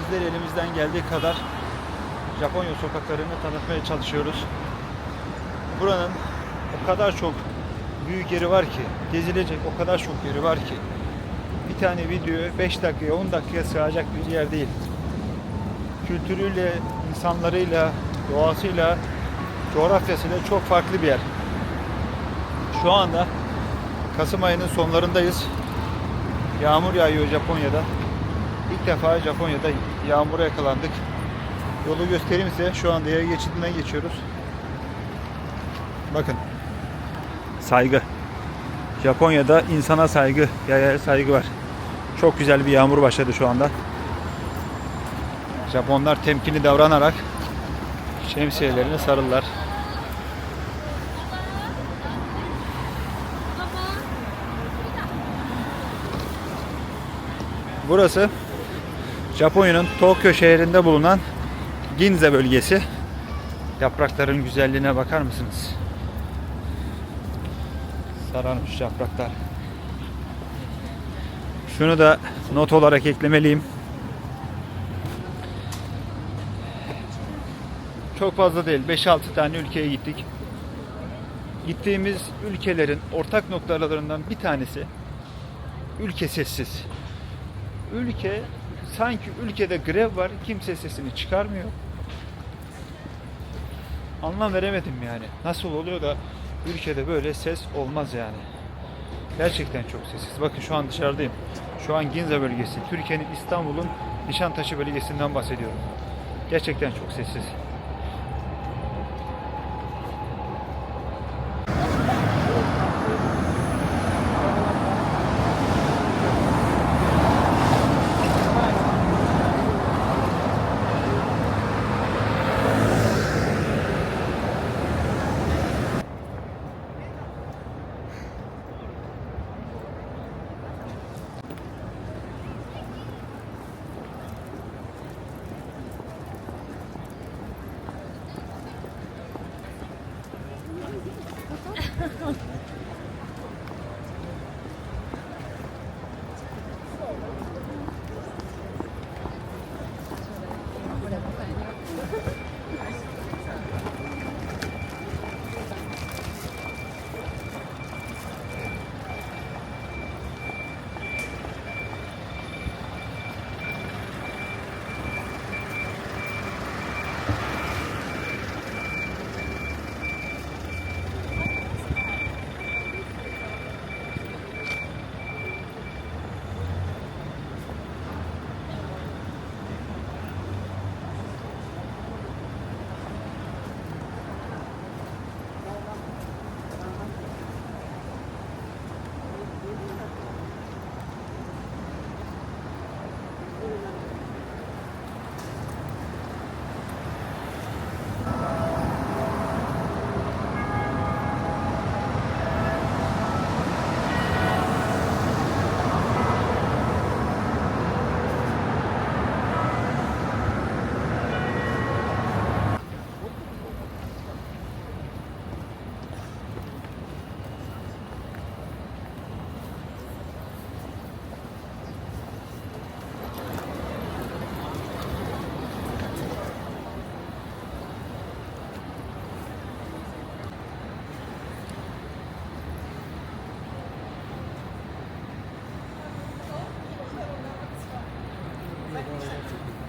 sizlere elimizden geldiği kadar Japonya sokaklarını tanıtmaya çalışıyoruz. Buranın o kadar çok büyük yeri var ki, gezilecek o kadar çok yeri var ki bir tane video 5 dakikaya 10 dakikaya sığacak bir yer değil. Kültürüyle, insanlarıyla, doğasıyla, coğrafyasıyla çok farklı bir yer. Şu anda Kasım ayının sonlarındayız. Yağmur yağıyor Japonya'da. İlk defa Japonya'da yağmura yakalandık. Yolu göstereyim size. Şu anda yaya geçidinden geçiyoruz. Bakın. Saygı. Japonya'da insana saygı, yayaya saygı var. Çok güzel bir yağmur başladı şu anda. Japonlar temkinli davranarak şemsiyelerine sarılırlar. Burası Japonya'nın Tokyo şehrinde bulunan Ginza bölgesi. Yaprakların güzelliğine bakar mısınız? Sararmış yapraklar. Şunu da not olarak eklemeliyim. Çok fazla değil. 5-6 tane ülkeye gittik. Gittiğimiz ülkelerin ortak noktalarından bir tanesi ülke sessiz. Ülke sanki ülkede grev var. Kimse sesini çıkarmıyor. Anlam veremedim yani. Nasıl oluyor da ülkede böyle ses olmaz yani. Gerçekten çok sessiz. Bakın şu an dışarıdayım. Şu an Ginza bölgesi. Türkiye'nin İstanbul'un Nişantaşı bölgesinden bahsediyorum. Gerçekten çok sessiz.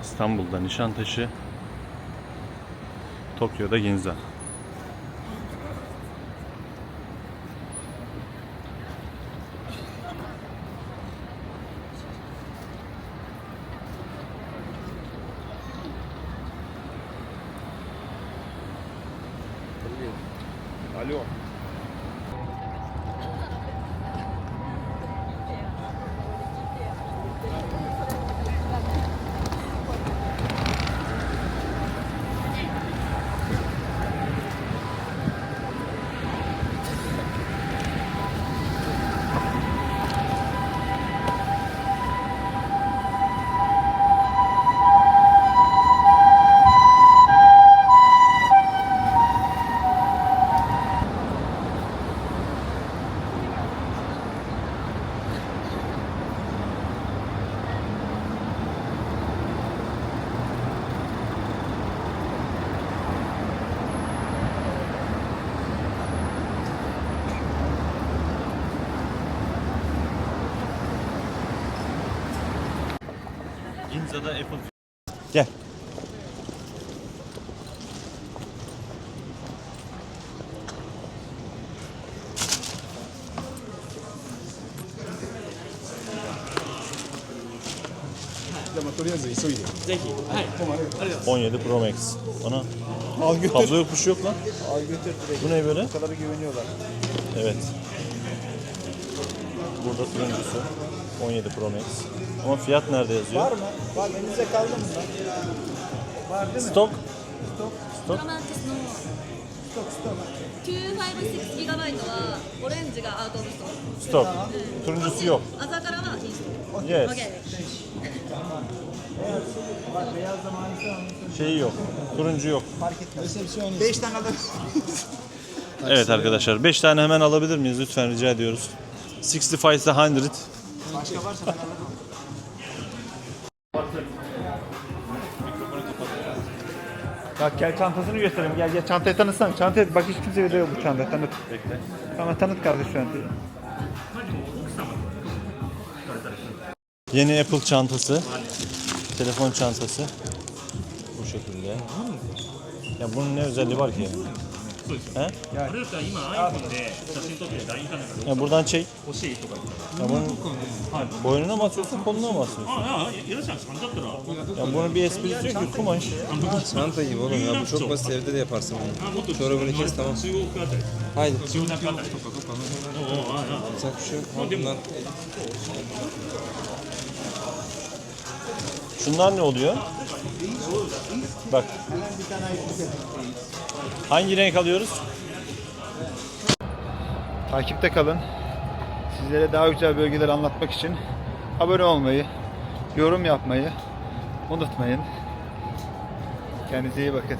İstanbul'da Nişantaşı, Tokyo'da Ginza. Alo. Ginza'da Apple Gel. Şey, 17 Pro Max. Ana Al götür. kablo yok bir şey yok lan. Al götür direkt. Bu ne böyle? Bu kadar güveniyorlar. Evet. Burada turuncusu. 17 Pro Max. Ama fiyat nerede yazıyor? Var mı? Var elinize kaldı mı lan? Var değil mi? Stok. プロマンティスの Stok stok. 956ギガバイトはオレンジがアウトオブストック Stok. Turuncusu yok. 朝からはインスト Yes. オッケー Bak beyaz zamanı Şeyi yok. Turuncu yok. fark etmez. 5 tane alır. Evet arkadaşlar 5 tane hemen alabilir miyiz lütfen rica ediyoruz. 65 ise 100. Başka varsa ben alırım. Bak gel çantasını göstereyim. Gel gel çantayı tanıtsana. Çantayı bak hiç kimse veriyor bu çantayı. Tanıt. Bekle. Tamam tanıt kardeş çantayı. Yeni Apple çantası. Telefon çantası. Bu şekilde. Ya bunun ne özelliği var ki? He? あれだったら今 iPhone で写真撮って LINE かなんか Ya buradan çek. 欲しいとか言ったら Ya bunun boynuna mı asıyorsun, koluna mı asıyorsun? ああいらっしゃいさんだったら Ya bunun bir esprisi yok ki kumaş. Çanta gibi oğlum ya bu çok basit evde de yaparsın bunu. Çorabını kes tamam. 中国あたり Haydi. 千代田区あたりとかおおああああ Yapacak bir şey yok. Al bundan. Şunlar ne oluyor? Bak. Hangi renk alıyoruz? Takipte kalın. Sizlere daha güzel bölgeler anlatmak için abone olmayı, yorum yapmayı unutmayın. Kendinize iyi bakın.